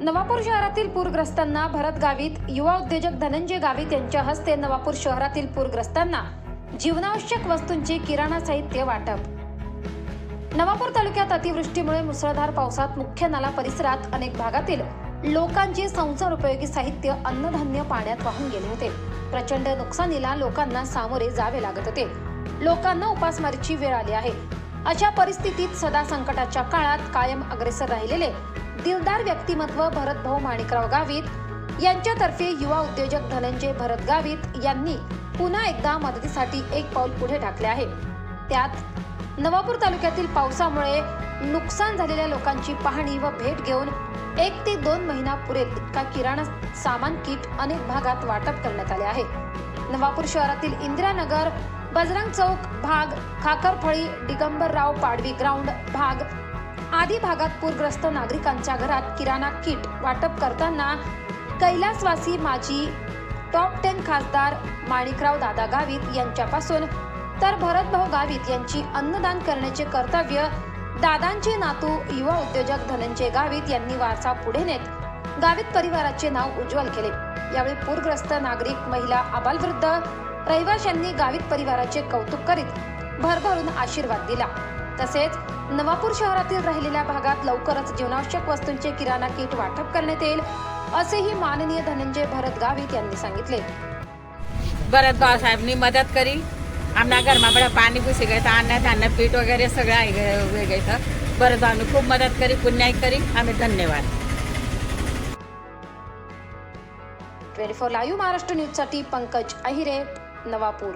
नवापूर शहरातील पूरग्रस्तांना भरत गावित युवा उद्योजक धनंजय गावित यांच्या हस्ते नवापूर शहरातील पूरग्रस्तांना जीवनावश्यक वस्तूंचे किराणा साहित्य वाटप. नवापूर तालुक्यात अतिवृष्टीमुळे मुसळधार पावसात मुख्य नाला परिसरात अनेक भागातील लोकांचे संसार उपयोगी साहित्य अन्नधान्य पाण्यात वाहून गेले होते. प्रचंड नुकसानीला लोकांना सामोरे जावे लागत होते. लोकांना उपासमारीची वेळ आली आहे. अशा परिस्थितीत सदा संकटाच्या काळात कायम अग्रेसर राहिलेले दिलदार व्यक्तिमत्व भरतभाऊ माणिकराव गावित यांच्यातर्फे युवा उद्योजक धनंजय भरत गावित यांनी पुन्हा एकदा मदतीसाठी एक पाऊल पुढे टाकले आहे. त्यात नवापूर तालुक्यातील पावसामुळे नुकसान झालेल्या लोकांची पाहणी व भेट घेऊन एक ते दोन महिना पुरेल इतका किराणा सामान किट अनेक भागात वाटप करण्यात आले आहे. नवापूर शहरातील इंदिरानगर बजरंग चौक भाग खाकरफळी दिगंबरराव पाडवी ग्राउंड भाग आदी भागात पूरग्रस्त नागरिकांच्या घरात किराणा किट वाटप करताना कैलासवासी माजी टॉप टेन खासदार माणिकराव दादा गावित यांच्यापासून तर भरतभाऊ गावित यांची अन्नदान करण्याचे कर्तव्य दादांचे नातू युवा उद्योजक धनंजय गावित यांनी वारसा पुढे नेत गावित परिवाराचे नाव उज्ज्वल केले. यावेळी पूरग्रस्त नागरिक महिला आबालवृद्ध रहिवाशांनी गावित परिवाराचे कौतुक करीत भरभरून आशीर्वाद दिला. तसेच नवापूर शहरातील राहिलेल्या भागात लवकरच जीवनावश्यक वस्तूंचे किराणा किट वाटप करण्यात येईल असेही माननीय धनंजय भरत गावित यांनी सांगितले. भरत भाऊसाहेबनी मदत करी. आमना घरमा बडा पाणी पुसी गए अन्न धान्य पीठ वगैरे सगळं आहे भरत भाऊनी खूप मदत करी पुण्याई करी. आम्ही धन्यवाद. ट्वेंटी फोर लाईव्ह महाराष्ट्र न्यूजसाठी पंकज अहिरे नवापूर.